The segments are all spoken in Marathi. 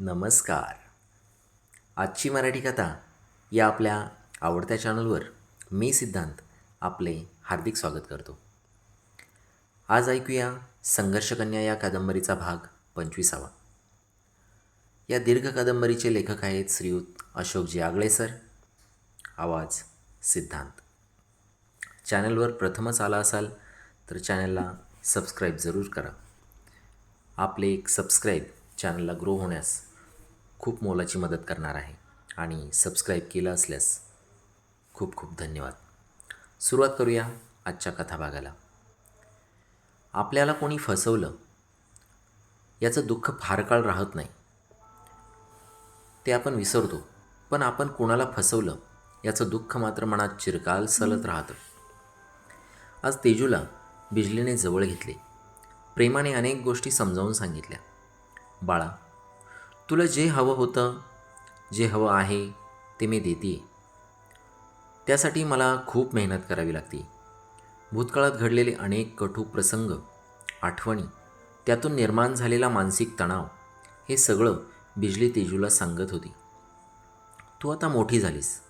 नमस्कार. आजची मराठी कथा या आपल्या आवडत्या चॅनलवर मी सिद्धांत आपले हार्दिक स्वागत करतो. आज ऐकूया संघर्षकन्या या कादंबरीचा भाग पंचवीसावा. या दीर्घ कादंबरीचे लेखक आहेत श्रीयुत अशोकजी आगळे सर. आवाज सिद्धांत. चॅनलवर प्रथमच आला असाल तर चॅनलला सबस्क्राईब जरूर करा. आपले एक सबस्क्राईब चॅनलला ग्रो होण्यास खूप मोलाची मदत करणार आहे आणि सबस्क्राईब केलं असल्यास खूप खूप धन्यवाद. सुरुवात करूया आजच्या कथाभागाला. आपल्याला कोणी फसवलं याचं दुःख फार काळ राहत नाही. ते आपण विसरतो पण आपण कोणाला फसवलं याचं दुःख मात्र मनात चिरकाल सलत राहतं. आज तेजूला बिजलीने जवळ घेतले. प्रेमाने अनेक गोष्टी समजावून सांगितल्या. बाळा तुला जे हवं होतं जे हवं आहे ते मी देते त्यासाठी मला खूप मेहनत करावी लागते. भूतकाळात घडलेले अनेक कठू प्रसंग आठवणी त्यातून निर्माण झालेला मानसिक तणाव हे सगळं बिजली तेजूला सांगत होती. तू आता मोठी झालीस.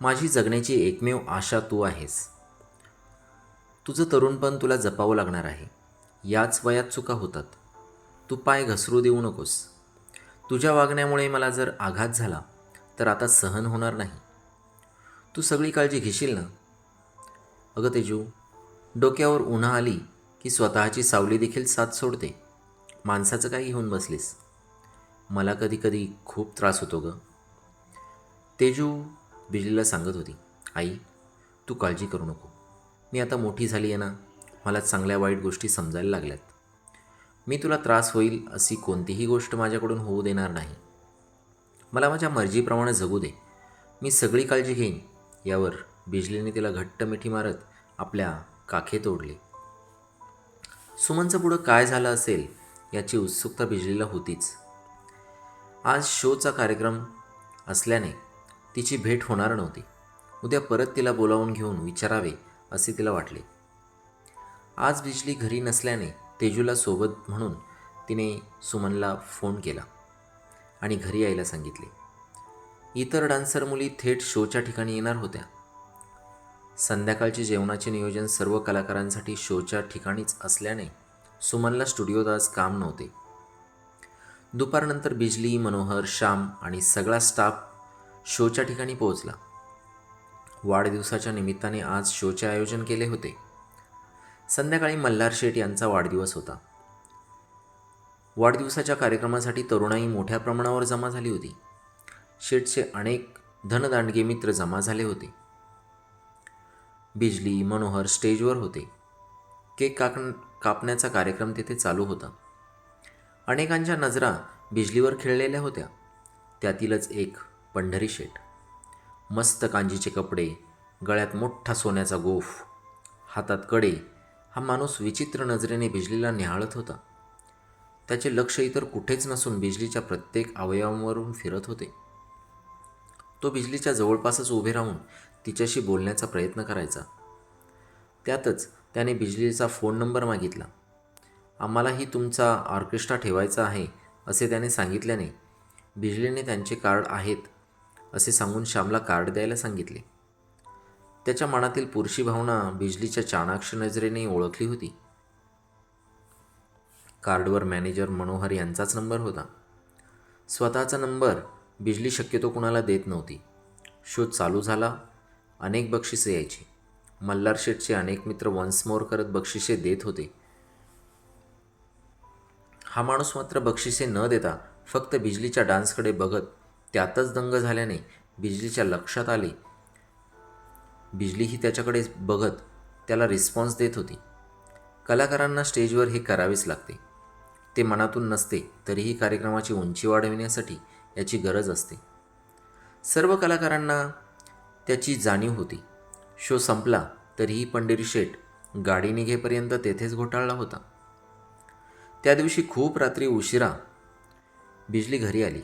माझी जगण्याची एकमेव आशा तू आहेस. तुझं तरुणपण तुला जपावं लागणार आहे. याच वयात चुका होतात. तू पाय घसरू देऊ नकोस. तुझ्या वागण्यामुळे मला जर आघात झाला तर आता सहन होणार नाही. तू सगळी काळजी घेशील ना? अगं तेजू डोक्यावर उन्हा आली की स्वतःची सावली देखील साथ सोडते. माणसाचं काही घेऊन बसलीस. मला कधी कधी खूप त्रास होतो गं. तेजू बिजलीला सांगत होती आई तू काळजी करू नको. मी आता मोठी झाली आहे ना मला चांगल्या वाईट गोष्टी समजायला लागल्यात. मी तुला त्रास होईल अशी कोणतीही गोष्ट माझ्याकडून होऊ देणार नाही. मला माझ्या मर्जीप्रमाणे जगू दे. मी सगळी काळजी घेईन. यावर बिजलीने तिला घट्ट मिठी मारत आपल्या काखे तोडले. सुमनचं पुढं काय झालं असेल याची उत्सुकता बिजलीला होतीच. आज शोचा कार्यक्रम असल्याने तिची भेट होणार नव्हती. उद्या परत तिला बोलावून घेऊन विचारावे असे तिला वाटले. आज बिजली घरी नसल्याने तेजूला सोबत म्हणून तिने सुमनला फोन केला आणि घरी यायला सांगितले. इतर डान्सर मुली थेट शोच्या ठिकाणी येणार होत्या. संध्याकाळचे जेवणाचे नियोजन सर्व कलाकारांसाठी शोच्या ठिकाणीच असल्याने सुमनला स्टुडिओत आज काम नव्हते. दुपारनंतर बिजली मनोहर श्याम आणि सगळा स्टाफ शोच्या ठिकाणी पोहोचला. वाढदिवसाच्या निमित्ताने आज शोचे आयोजन केले होते. संध्याकाळी मल्हार शेठ यांचा वाढदिवस होता. वाढदिवसाच्या कार्यक्रमासाठी तरुणाई मोठ्या प्रमाणावर जमा झाली होती. शेठचे अनेक धनदांडगे मित्र जमा झाले होते. बिजली मनोहर स्टेजवर होते. केक काक कापण्याचा कार्यक्रम तेथे चालू होता. अनेकांच्या नजरा बिजलीवर खेळलेल्या होत्या. त्यातीलच एक पंढरी शेठ. मस्त कांजीचे कपडे गळ्यात मोठा सोन्याचा गोफ हातात कडे हा माणूस विचित्र नजरेने बिजलीला निहाळत होता. त्याचे लक्ष इतर कुठेच नसून बिजलीच्या प्रत्येक अवयवांवरून फिरत होते. तो बिजलीच्या जवळपासच उभे राहून तिच्याशी बोलण्याचा प्रयत्न करायचा. त्यातच त्याने बिजलीचा फोन नंबर मागितला. आम्हालाही तुमचा ऑर्केस्ट्रा ठेवायचा आहे असे त्याने सांगितल्याने बिजलीने त्यांचे कार्ड आहेत असे सांगून श्यामला कार्ड द्यायला सांगितले. त्याच्या मनातील पुरुषी भावना बिजलीच्या चाणाक्ष नजरेने ओळखली होती. कार्डवर मॅनेजर मनोहर यांचाच नंबर होता. स्वतःचा नंबर बिजली शक्यतो कुणाला देत नव्हती. शोध चालू झाला अनेक बक्षिसे यायची. मल्हार शेठचे अनेक मित्र वन्स मोर करत बक्षिसे देत होते. हा माणूस मात्र बक्षिसे न देता फक्त बिजलीच्या डान्सकडे बघत त्यातच दंग झाल्याने बिजलीच्या लक्षात आले बिजलीही त्याच्याकडे बघत त्याला रिस्पॉन्स देत होती. कलाकारांना स्टेजवर हे करावेच लागते. ते मनातून नसते तरीही कार्यक्रमाची उंची वाढविण्यासाठी याची गरज असते. सर्व कलाकारांना त्याची जाणीव होती. शो संपला तरीही पंढरी शेठ गाडी निघेपर्यंत तेथेच घोटाळला होता. त्या दिवशी खूप रात्री उशिरा बिजली घरी आली.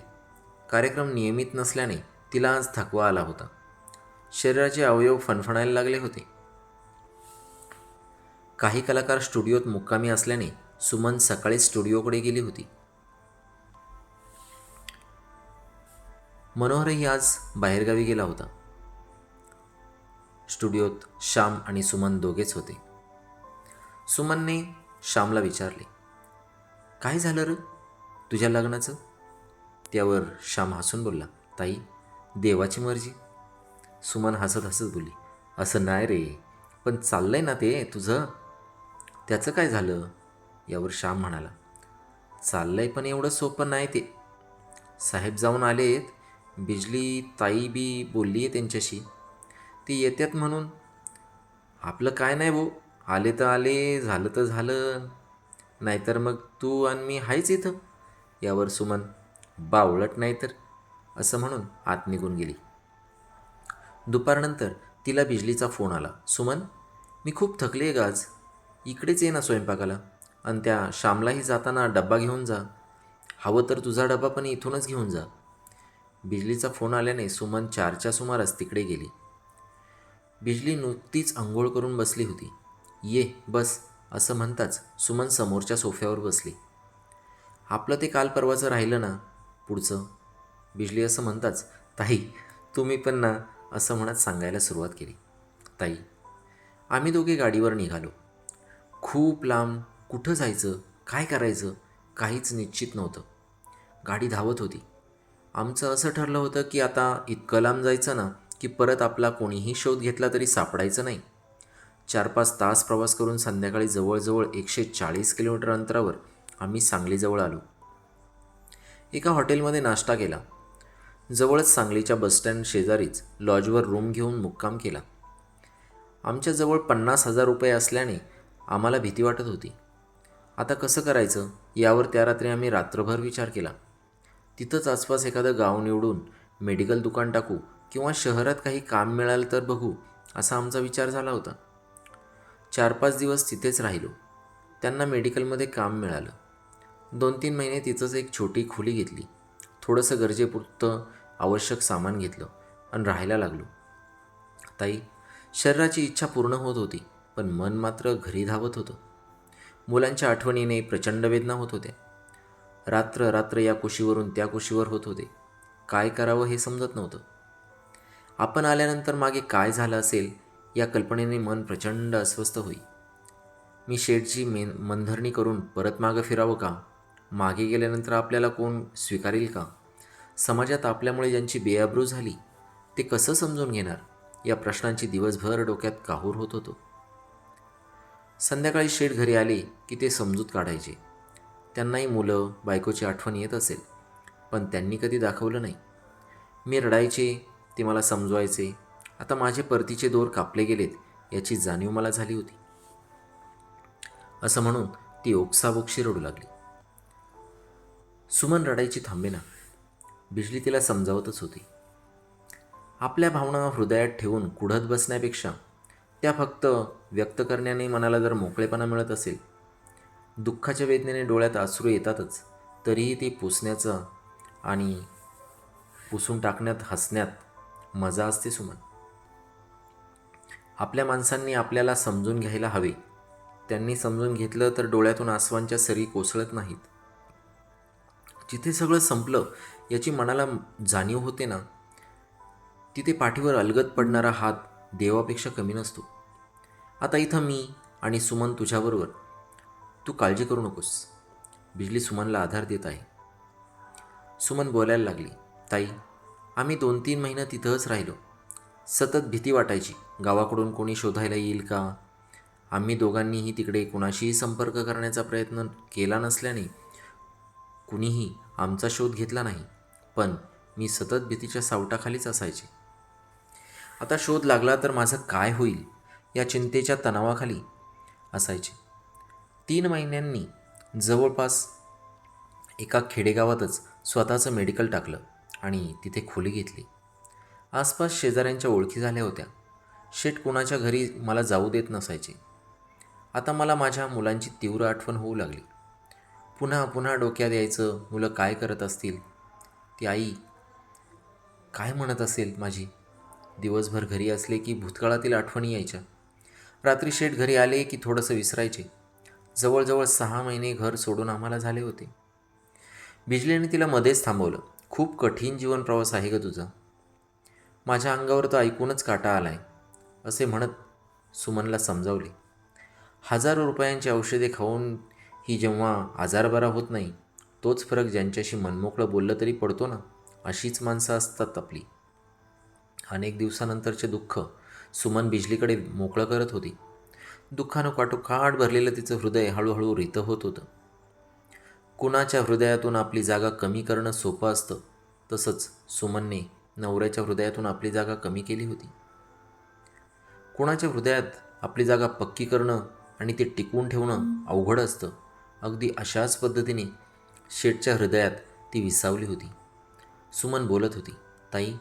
कार्यक्रम नियमित नसल्याने तिला आज थकवा आला होता. शरीराचे अवयव फणफणायला लागले होते. काही कलाकार स्टुडिओत मुक्कामी असल्याने सुमन सकाळी स्टुडिओकडे गेली होती. मनोहरही आज बाहेरगावी गेला होता. स्टुडिओत श्याम आणि सुमन दोघेच होते. सुमनने श्यामला विचारले काय झालं र? तुझ्या लग्नाचं? त्यावर श्याम हसून बोलला ताई देवाची मर्जी. सुमन हसत हसत बोलली असं नाही रे पण चाललं आहे ना ते तुझं. त्याचं काय झालं? यावर श्याम म्हणाला. चाललं आहे पण एवढं सोपं नाही ते. साहेब जाऊन आलेत. बिजली ताई बी बोलली आहे त्यांच्याशी. ती येतात म्हणून. आपलं काय नाही भाऊ आले तर आले झालं तर झालं. नाहीतर मग तू आणि मी आहेच इथं. यावर सुमन बावळट नाही तर असं म्हणून आत निघून गेली. दुपारनंतर तिला बिजलीचा फोन आला. सुमन मी खूप थकली आहे गाज इकडेच ये ना स्वयंपाकाला. आणि त्या श्यामलाही जाताना डब्बा घेऊन जा. हवं तर तुझा डबा पण इथूनच घेऊन जा. बिजलीचा फोन आल्याने सुमन चारच्या सुमारास तिकडे गेली. बिजली नुकतीच आंघोळ करून बसली होती. ये बस असं म्हणताच सुमन समोरच्या सोफ्यावर बसली. आपलं ते काल परवाचं राहिलं ना पुढचं? बिजली असं म्हणताच ताई तुम्ही पण ना असं म्हणत सांगायला सुरुवात केली. ताई आम्ही दोघे गाडीवर निघालो. खूप लांब कुठं जायचं काय करायचं काहीच निश्चित नव्हतं. गाडी धावत होती. आमचं असं ठरलं होतं की आता इतकं लांब जायचं ना की परत आपला कोणीही शोध घेतला तरी सापडायचं नाही. चार पाच तास प्रवास करून संध्याकाळी जवळजवळ एकशे चाळीस किलोमीटर अंतरावर आम्ही सांगलीजवळ आलो. एका हॉटेलमध्ये नाश्ता केला. जवळच सांगलीच्या बसस्टँड शेजारीच लॉजवर रूम घेऊन मुक्काम केला. आमच्याजवळ पन्नास हजार रुपये असल्याने आम्हाला भीती वाटत होती. आता कसं करायचं? यावर त्या रात्री आम्ही रात्रभर विचार केला. तिथंच आसपास एखादं गाव निवडून मेडिकल दुकान टाकू किंवा शहरात काही काम मिळालं तर बघू असा आमचा विचार झाला होता. चार पाच दिवस तिथेच राहिलो. त्यांना मेडिकलमध्ये काम मिळालं. दोन तीन महिने तिथंच एक छोटी खोली घेतली. थोडंसं गरजेपुरतं आवश्यक सामान घेतलं आणि राहायला लागलो. ताई शरीराची इच्छा पूर्ण होत होती पण मन मात्र घरी धावत होतं. मुलांच्या आठवणीने प्रचंड वेदना होत होत्या. रात्र रात्र या कुशीवरून त्या कुशीवर होत होते. काय करावं हे समजत नव्हतं. आपण आल्यानंतर मागे काय झालं असेल या कल्पनेने मन प्रचंड अस्वस्थ होई. मी शेठची मेन मनधरणी करून परत मागं फिरावं का? मागे गेल्यानंतर आपल्याला कोण स्वीकारेल का? समाजात आपल्यामुळे ज्यांची बेअब्रू झाली ते कसं समजून घेणार? या प्रश्नांची दिवसभर डोक्यात काहूर होत होतो. संध्याकाळी शेठ घरी आले की ते समजूत काढायचे. त्यांनाही मुलं बायकोची आठवण येत असेल पण त्यांनी कधी दाखवलं नाही. मी रडायचे ते मला समजवायचे. आता माझे परतीचे दोर कापले गेलेत याची जाणीव मला झाली होती. असं म्हणून ती ओक्साबोक्षी रडू लागली. सुमन रडायची थांबेना. बिजली तिला समजावतच होती. आपल्या भावना हृदयात ठेवून कुढत बसण्यापेक्षा त्या फक्त व्यक्त करण्याने मनाला जर मोकळेपणा मिळत असेल दुःखाच्या वेदनेने डोळ्यात अश्रू येतातच तरीही ती पुसण्याचं आणि पुसून टाकण्यात हसण्यात मजा असते सुमन. आपल्या माणसांनी आपल्याला समजून घ्यायला हवे. त्यांनी समजून घेतलं तर डोळ्यातून आसवांच्या सरी कोसळत नाहीत. जिथे सगळं संपलं याची मनाला जाणीव होते ना तिथे पाठीवर अलगत पडणारा हात देवापेक्षा कमी नसतो. आता इथं मी आणि सुमन तुझ्याबरोबर. तू काळजी करू नकोस. बिजली सुमनला आधार देत आहे. सुमन बोलायला लागली ताई आम्ही दोन तीन महिना तिथंच राहिलो. सतत भीती वाटायची. गावाकडून कोणी शोधायला येईल का? आम्ही दोघांनीही तिकडे कुणाशीही संपर्क करण्याचा प्रयत्न केला नसल्याने कुणीही आमचा शोध घेतला नाही पण मी सतत भीतीच्या सावटाखालीच असायचे. आता शोध लागला तर माझं काय होईल या चिंतेच्या तणावाखाली असायचे. तीन महिन्यांनी जवळपास एका खेडेगावातच स्वतःचं मेडिकल टाकलं आणि तिथे खोली घेतली. आसपास शेजाऱ्यांच्या ओळखी झाल्या होत्या. शेट कुणाच्या घरी मला जाऊ देत नसायचे. आता मला माझ्या मुलांची तीव्र आठवण होऊ लागली. पुन्हा पुन्हा डोक्यात यायचं मुलं काय करत असतील? ती आई काय म्हणत असेल माझी? दिवसभर घरी असले की भूतकाळातील आठवणी यायच्या. रात्री शेठ घरी आले की थोडंसं विसरायचे. जवळजवळ सहा महिने घर सोडून आम्हाला झाले होते. बिजलीने तिला मध्येच थांबवलं. खूप कठीण जीवनप्रवास आहे ग तुझा. माझ्या अंगावर तो ऐकूनच काटा आलाय असे म्हणत सुमनला समजावले. हजारो रुपयांची औषधे खाऊन ही जेव्हा आजार बरा होत नाही तोच फरक ज्यांच्याशी मनमोकळं बोललं तरी पडतो ना? अशीच माणसं असतात आपली. अनेक दिवसानंतरचे दुःख सुमन बिजलीकडे मोकळं करत होती. दुःखानं काटोकाट भरलेलं तिचं हृदय हळूहळू रित होत होतं. कुणाच्या हृदयातून आपली जागा कमी करणं सोपं असतं तसंच सुमनने नवऱ्याच्या हृदयातून आपली जागा कमी केली होती. कुणाच्या हृदयात आपली जागा पक्की करणं आणि ते टिकवून ठेवणं अवघड असतं. अगदी अशाच पद्धतीने शेठच्या हृदयात ती विसावली होती. सुमन बोलत होती ताई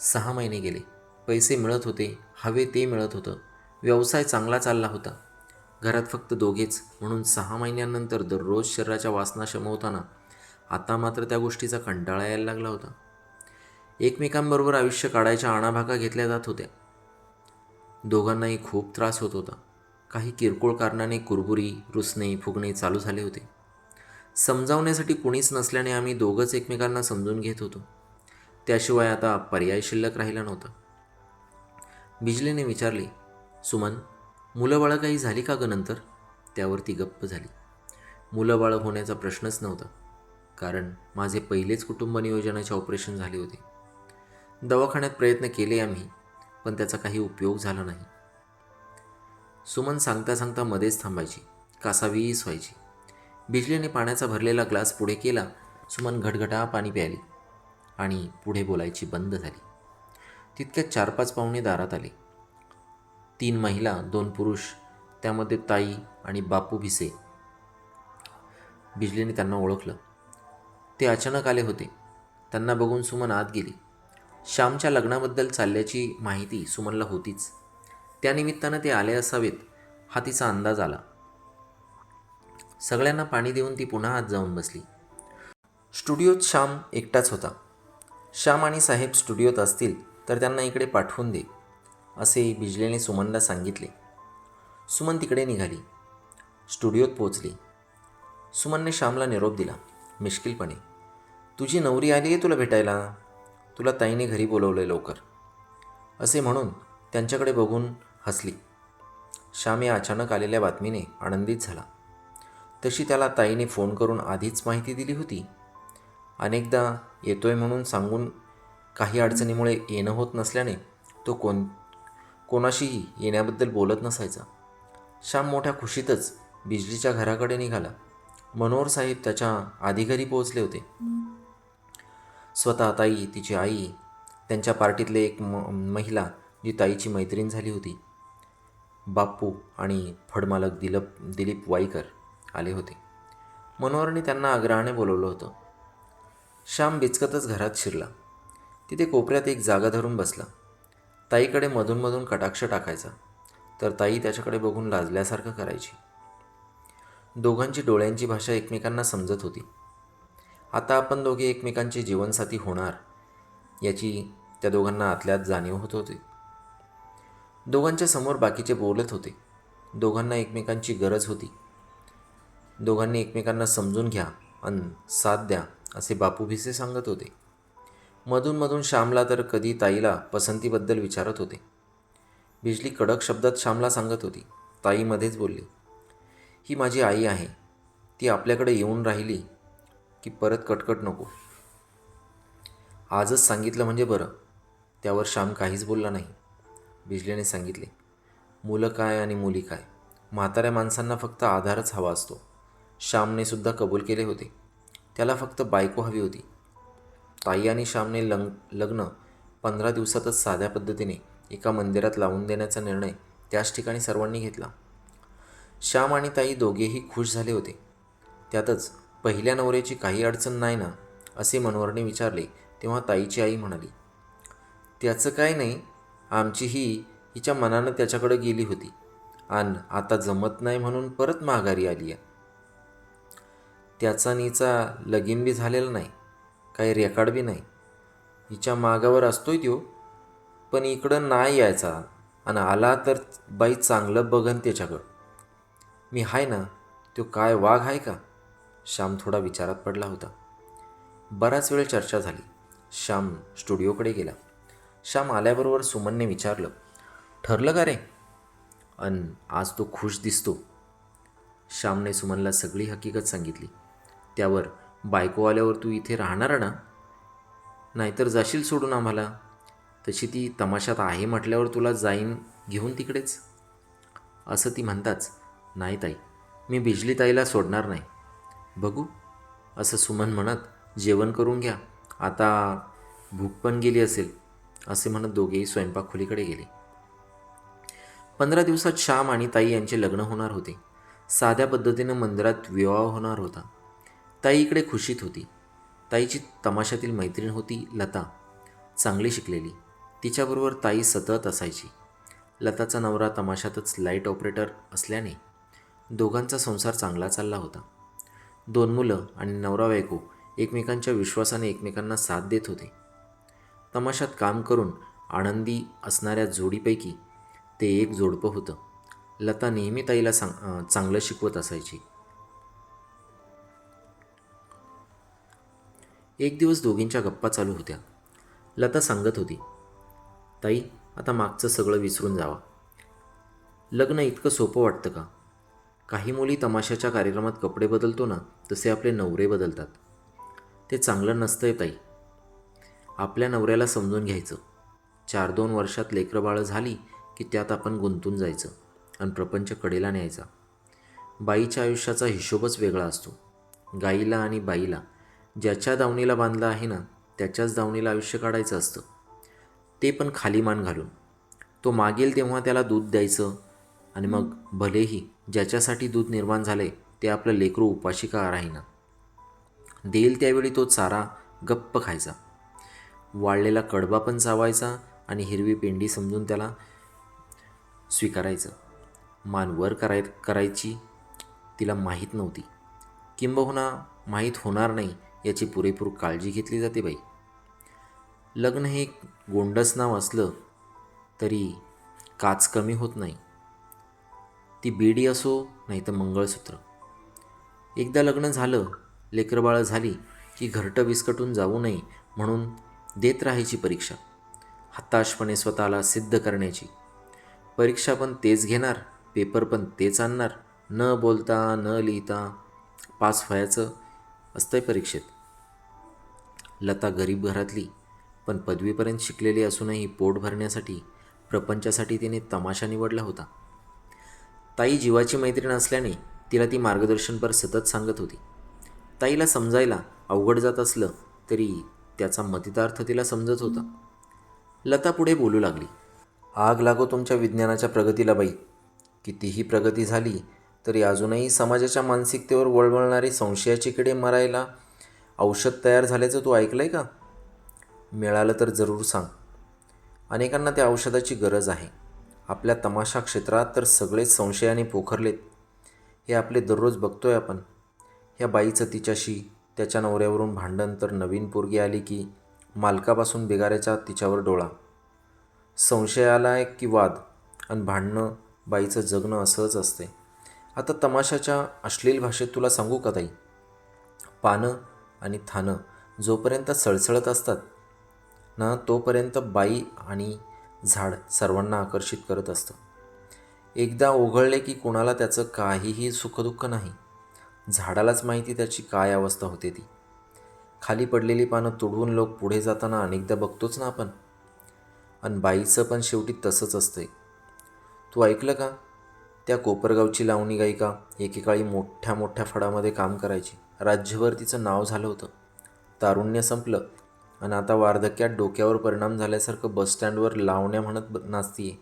सहा महिने गेले. पैसे मिळत होते हवे ते मिळत होतं. व्यवसाय चांगला चालला होता. घरात फक्त दोघेच. म्हणून सहा महिन्यांनंतर दररोज शरीराच्या वासना शमवताना आता मात्र त्या गोष्टीचा कंटाळा यायला लागला होता. एकमेकांबरोबर आयुष्य काढायच्या आणाभाका घेतल्या जात होत्या. दोघांनाही खूप त्रास होत होता. काही किरकोळ कारणाने कुरबुरी रुसणे फुगणे चालू झाले होते. समजावण्यासाठी कुणीच नसल्याने आम्ही दोघंच एकमेकांना समजून घेत होतो. त्याशिवाय आता पर्याय शिल्लक राहिला नव्हता. बिजलीने विचारले सुमन मुलं बाळं काही झाली का गं नंतर? त्यावर ती गप्प झाली. मुलं बाळं होण्याचा प्रश्नच नव्हता कारण माझे पहिलेच कुटुंब नियोजनाचे ऑपरेशन झाले होते. दवाखान्यात प्रयत्न केले आम्ही पण त्याचा काही उपयोग झाला नाही. सुमन सांगता सांगता मध्येच थांबायची कासावीस व्हायची. बिजलीने पाण्याचा भरलेला ग्लास पुढे केला सुमन घटघटा पाणी प्यायली आणि पुढे बोलायची बंद झाली. तितक्यात चार पाच पाहुणे दारात आले. तीन महिला दोन पुरुष त्यामध्ये ताई आणि बापू भिसे. बिजलीने त्यांना ओळखलं. ते अचानक आले होते. त्यांना बघून सुमन आत गेली. श्यामच्या लग्नाबद्दल चालल्याची माहिती सुमनला होतीच. त्यानिमित्तानं ते आले असावेत हा तिचा अंदाज आला. सगळ्यांना पाणी देऊन ती पुन्हा आत जाऊन बसली. स्टुडिओत श्याम एकटाच होता. श्याम आणि साहेब स्टुडिओत असतील तर त्यांना इकडे पाठवून दे असे बिजलेने सुमनला सांगितले. सुमन तिकडे निघाली. स्टुडिओत पोचली. सुमनने श्यामला निरोप दिला मिश्किलपणे तुझी नवरी आली आहे तुला भेटायला? तुला ताईने घरी बोलवलं लवकर. असे म्हणून त्यांच्याकडे बघून हसली. श्याम या अचानक आलेल्या बातमीने आनंदित झाला. तशी त्याला ताईने फोन करून आधीच माहिती दिली होती. अनेकदा येतोय म्हणून सांगून काही अडचणीमुळे येणं होत नसल्याने तो कोण कोणाशीही येण्याबद्दल बोलत नसायचा. श्याम मोठ्या खुशीतच बिजलीच्या घराकडे निघाला. मनोहर साहेब त्याच्या आधी घरी पोहोचले होते. स्वतः ताई तिची आई त्यांच्या पार्टीतले एक म महिला जी ताईची मैत्रीण झाली होती. बाप्पू आणि फडमालक दिलप दिलीप वाईकर आले होते. मनोहरने त्यांना आग्रहाने बोलवलं होतं. श्याम बिचकतच घरात शिरला. तिथे कोपऱ्यात एक जागा धरून बसला. ताईकडे मधूनमधून कटाक्ष टाकायचा तर ताई त्याच्याकडे बघून लाजल्यासारखं करायची. दोघांची डोळ्यांची भाषा एकमेकांना समजत होती. आता आपण दोघे एकमेकांचे जीवनसाथी होणार याची त्या दोघांना आतल्यात जाणीव होत होती. दोघांच्या समोर बाकीचे बोलत होते. दोघांना एकमेकांची गरज होती. दोघांनी एकमेकांना समजून घ्या अन साथ द्या असे बापू भिसे सांगत होते. मधूनमधून श्यामला तर कधी ताईला पसंतीबद्दल विचारत होते. बिजली कडक शब्दात श्यामला सांगत होती. ताईमध्येच बोलली ही माझी आई आहे. ती आपल्याकडे येऊन राहिली की परत कटकट नको. आजच सांगितलं म्हणजे बरं. त्यावर श्याम काहीच बोलला नाही. बिजलीने सांगितले मुलं काय आणि मुली काय? म्हाताऱ्या माणसांना फक्त आधारच हवा असतो. श्यामने सुद्धा कबूल केले होते. त्याला फक्त बायको हवी होती. ताई आणि श्यामने लंग लग्न पंधरा दिवसातच साध्या पद्धतीने एका मंदिरात लावून देण्याचा निर्णय त्याच ठिकाणी सर्वांनी घेतला. श्याम आणि ताई दोघेही खुश झाले होते. त्यातच पहिल्या नवऱ्याची काही अडचण नाही ना? असे मनोहरने विचारले तेव्हा ताईची आई म्हणाली त्याचं काय नाही आमची ही हिच्या मनानं त्याच्याकडे गेली होती. आणि आता जमत नाही म्हणून परत माघारी आली आहे त्याचा नीचा लगीन बी झालेला नाही. काही रेकॉर्ड बी नाही. हिच्या मागावर असतोय त्यो पण इकडं नाही यायचा. आणि आला तर बाई चांगलं बघन त्याच्याकडं. मी हाय ना तो काय वाघ आहे का? श्याम थोडा विचारात पडला होता. बराच वेळ चर्चा झाली. श्याम स्टुडिओकडे गेला. श्याम आल्याबरोबर सुमनने विचारलं ठरलं का रे? अन आज तो खुश दिसतो. श्यामने सुमनला सगळी हकीकत सांगितली. त्यावर बायको आल्यावर तू इथे राहणार ना? नाहीतर जाशील सोडून आम्हाला? तशी ती तमाशात आहे म्हटल्यावर तुला जाईन घेऊन तिकडेच? असं ती म्हणताच नाही ताई मी बिजली ताईला सोडणार नाही. बघू असं सुमन म्हणत जेवण करून घ्या. आता भूक पण गेली असेल. असे म्हणत दोघेही स्वयंपाक खोलीकडे गेले. पंधरा दिवसात श्याम आणि ताई यांचे लग्न होणार होते. साध्या पद्धतीनं मंदिरात विवाह होणार होता. ताई इकडे खुशीत होती. ताईची तमाशातील मैत्रीण होती लता. चांगली शिकलेली. तिच्याबरोबर ताई सतत असायची. लताचा नवरा तमाशातच लाइट ऑपरेटर असल्याने दोघांचा संसार चांगला चालला होता. दोन मुलं आणि नवरा बायको एकमेकांच्या विश्वासाने एकमेकांना साथ देत होते. तमाशात काम करून आनंदी असणाऱ्या जोडीपैकी ते एक जोडपं होतं. लता नेहमी ताईला सांग चांगलं शिकवत असायची. एक दिवस दोघींच्या गप्पा चालू होत्या. लता सांगत होती ताई आता मागचं सगळं विसरून जावा. लग्न इतकं सोपं वाटतं का? काही मुली तमाशाच्या कार्यक्रमात कपडे बदलतो ना तसे आपले नवरे बदलतात. ते चांगलं नसतंय ताई. आपल्या नवऱ्याला समजून घ्यायचं. चार दोन वर्षात लेकरं बाळं झाली की त्यात आपण गुंतून जायचं आणि प्रपंच कडेला न्यायचा. बाईच्या आयुष्याचा हिशोबच वेगळा असतो. गाईला आणि बाईला ज्याच्या दावणीला बांधला आहे ना त्याच्याच दावणीला आयुष्य काढायचं असतं. ते पण खाली मान घालून. तो मागेल तेव्हा त्याला दूध द्यायचं आणि मग भलेही ज्याच्यासाठी दूध निर्माण झाले ते आपलं लेकरू उपाशी का राहीना. देईल त्यावेळी तो चारा गप्प खायचा. वाळलेला कडबा पण चावायचा आणि हिरवी पेंडी समजून त्याला स्वीकारायचं. मान वर कराय करायची तिला माहीत नव्हती. किंबहुना माहीत होणार नाही याची पुरेपूर काळजी घेतली जाते बाई. लग्न हे गोंडस नाव असलं तरी काच कमी होत नाही. ती बेडी असो नाही तर मंगळसूत्र. एकदा लग्न झालं लेकरबाळं झाली की घरटं विस्कटून जाऊ नये म्हणून देत राहायची परीक्षा. हताशपणे स्वतःला सिद्ध करण्याची. परीक्षा पण तेच घेणार पेपर पण तेच आणणार. न बोलता न लिहिता पास व्हायचं असतंय परीक्षेत. लता गरीब घरातली पण पदवीपर्यंत शिकलेली असूनही पोट भरण्यासाठी प्रपंचासाठी तिने तमाशा निवडला होता. ताई जीवाची मैत्रीण असल्याने तिला ती मार्गदर्शनपर सतत सांगत होती. ताईला समजायला अवघड जात असलं तरी त्याचा मतितार्थ तिला समजत होता. लता पुढे बोलू लागली. आग लागो तुमच्या विज्ञानाच्या प्रगतीला बाई. कितीही प्रगती झाली तरी अजूनही समाजाच्या मानसिकतेवर वळवळणारी संशयाची किडे मरायला औषध तयार झाल्याचं तू ऐकलं आहे का? मिळालं तर जरूर सांग. अनेकांना त्या औषधाची गरज आहे. आपल्या तमाशा क्षेत्रात तर सगळेच संशयाने पोखरलेत. हे आपले दररोज बघतोय आपण. ह्या बाईचं तिच्याशी त्याच्या नवऱ्यावरून भांडण तर नवीन पोरगी आली की मालकापासून बिगाऱ्याचा तिच्यावर डोळा. संशयाला एक की वाद आणि भांडणं बाईचं जगणं असंच असते. आता तमाशाच्या अश्लील भाषेत तुला सांगू का ताई? पानं आणि थानं जोपर्यंत सळसळत असतात ना तोपर्यंत बाई आणि झाड सर्वांना आकर्षित करत असतं. एकदा ओघळले की कोणाला त्याचं काहीही सुखदुःख नाही. झाडालाच माहिती त्याची काय अवस्था होते ती. खाली पडलेली पानं तुडवून लोक पुढे जाताना अनेकदा बघतोच ना आपण. आणि बाईचं पण शेवटी तसंच असतंय. तू ऐकलं का? त्या कोपरगावची लावणी गायिका एकेकाळी मोठ्या मोठ्या फडामध्ये काम करायची. राज्यभर तिचं नाव झालं होतं. तारुण्य संपलं. आणि आता वार्धक्यात डोक्यावर परिणाम झाल्यासारखं बसस्टँडवर लावण्या म्हणत नाचतीये.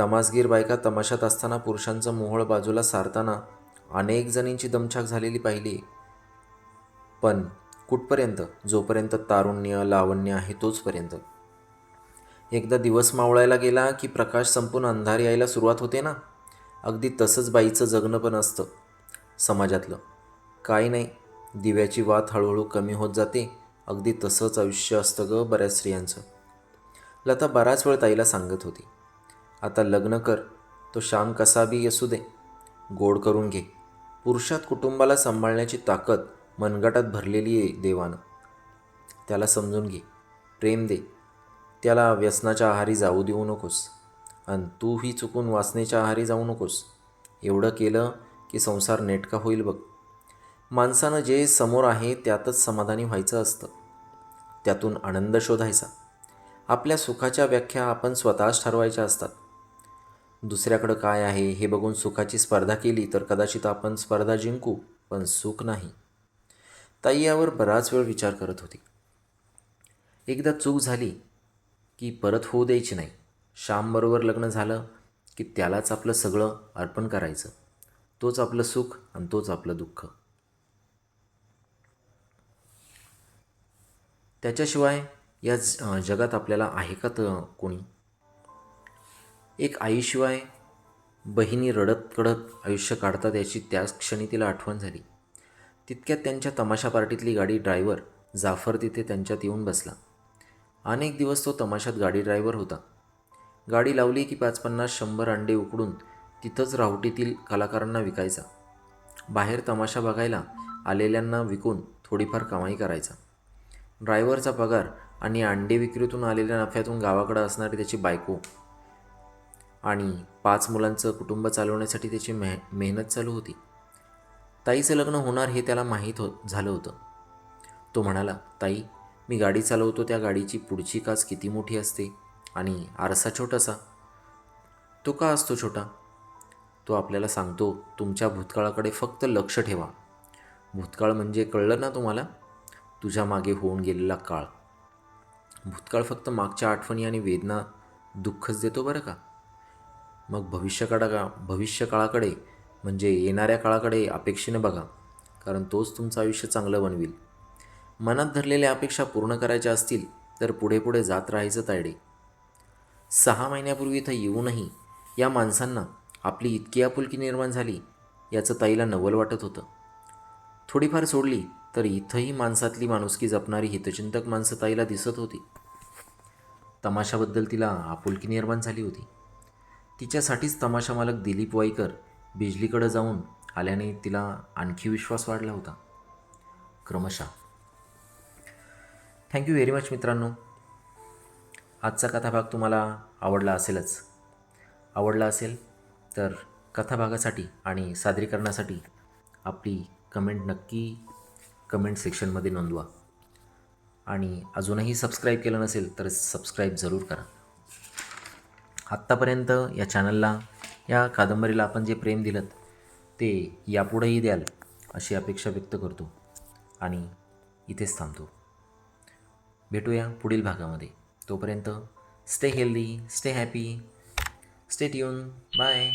तमासगीर बायका तमाशात असताना पुरुषांचं मोहळ बाजूला सारताना अनेक जणींची दमछाक झालेली पाहिली. पण कुठपर्यंत? जोपर्यंत तारुण्य लावण्य आहे तोचपर्यंत. एकदा दिवस मावळायला गेला की प्रकाश संपून अंधार यायला सुरुवात होते ना? अगदी तसंच बाईचं जगणं पण असतं समाजातलं. काही नाही दिव्याची वात हळूहळू कमी होत जाते. अगदी तसंच आयुष्य असतं ग बऱ्याच स्त्रियांचं. लता बराच वेळ ताईला सांगत होती. आता लग्न कर तो श्याम कसा बी असू दे. गोड करून घे. पुरुषात कुटुंबाला सांभाळण्याची ताकद मनगटात भरलेली आहे देवानं. त्याला समजून घे. प्रेम दे. त्याला व्यसनाच्या आहारी जाऊ देऊ नकोस. आणि तूही चुकून वासनेच्या आहारी जाऊ नकोस. एवढं केलं की संसार नेटका होईल बघ. माणसानं जे समोर आहे त्यातच समाधानी व्हायचं असतं. त्यातून आनंद शोधायचा. आपल्या सुखाच्या व्याख्या आपण स्वतःच ठरवायच्या असतात. दुसऱ्याकडं काय आहे हे बघून सुखाची स्पर्धा केली तर कदाचित आपण स्पर्धा जिंकू पण सुख नाही. ताई यावर बराच वेळ विचार करत होती. एकदा चूक झाली की परत होऊ द्यायची नाही. श्यामबरोबर लग्न झालं की त्यालाच आपलं सगळं अर्पण करायचं. तोच आपलं सुख आणि तोच आपलं दुःख. त्याच्याशिवाय या जगात आपल्याला आहे का तर कोणी? एक आईशिवाय बहिणी रडत कडत आयुष्य काढतात याची त्याच क्षणी तिला आठवण झाली. तितक्यात त्यांच्या तमाशा पार्टीतली गाडी ड्रायव्हर जाफर तिथे त्यांच्यात येऊन बसला. अनेक दिवस तो तमाशात गाडी ड्रायव्हर होता. गाडी लावली की पाच पन्नास शंभर अंडे उकडून तिथंच राहुटीतील कलाकारांना विकायचा. बाहेर तमाशा बघायला आलेल्यांना विकून थोडीफार कमाई करायचा. ड्रायव्हरचा पगार आणि अंडे विक्रीतून आलेल्या नफ्यातून गावाकडं असणारी त्याची बायको आणि पाच मुलांचं कुटुंब चालवण्यासाठी त्याची मेह मेहनत चालू होती. ताईचं लग्न होणार हे त्याला माहीत हो झालं होतं. तो म्हणाला ताई मी गाडी चालवतो त्या गाडीची पुढची काच किती मोठी असते आणि आरसा छोटासा. तो का असतो छोटा? तो आपल्याला सांगतो तुमच्या भूतकाळाकडे फक्त लक्ष ठेवा. भूतकाळ म्हणजे कळलं ना तुम्हाला? तुझ्या मागे होऊन गेलेला काळ. भूतकाळ फक्त मागच्या आठवणी आणि वेदना दुःखच देतो बरं का? मग भविष्यकाळा भविष्यकाळाकडे म्हणजे येणाऱ्या काळाकडे अपेक्षेने बघा कारण तोच तुमचं आयुष्य चांगलं बनवील. मनात धरलेल्या अपेक्षा पूर्ण करायच्या असतील तर पुढे पुढे जात राहायचं तायडे. सहा महिन्यापूर्वी इथं येऊनही या माणसांना आपली इतकी आपुलकी निर्माण झाली याचं ताईला नवल वाटत होतं. थोडीफार सोडली तर इथंही माणसातली माणुसकी जपणारी हितचिंतक माणसं ताईला दिसत होती. तमाशाबद्दल तिला आपुलकी निर्माण झाली होती. तिच्यासाठीच तमाशा मालक दिलीप वाईकर बिजलीकडं जाऊन आल्याने तिला आणखी विश्वास वाढला होता. क्रमशः. थँक्यू व्हेरी मच मित्रांनो. आजचा कथाभाग तुम्हाला आवडला असेलच. आवडला असेल तर कथाभागासाठी आणि सादरीकरणासाठी आपली कमेंट नक्की कमेंट सेक्शनमध्ये नोंदवा. आणि अजूनही सबस्क्राईब केलं नसेल तर सबस्क्राईब जरूर करा. आत्तापर्यंत या चॅनलला या कादंबरीला आपण जे प्रेम दिलं ते यापुढेही द्याल अशी अपेक्षा व्यक्त करतो. आणि इथेच थांबतो. भेटूया पुढील भागामध्ये. तोपर्यंत stay healthy stay happy stay tune bye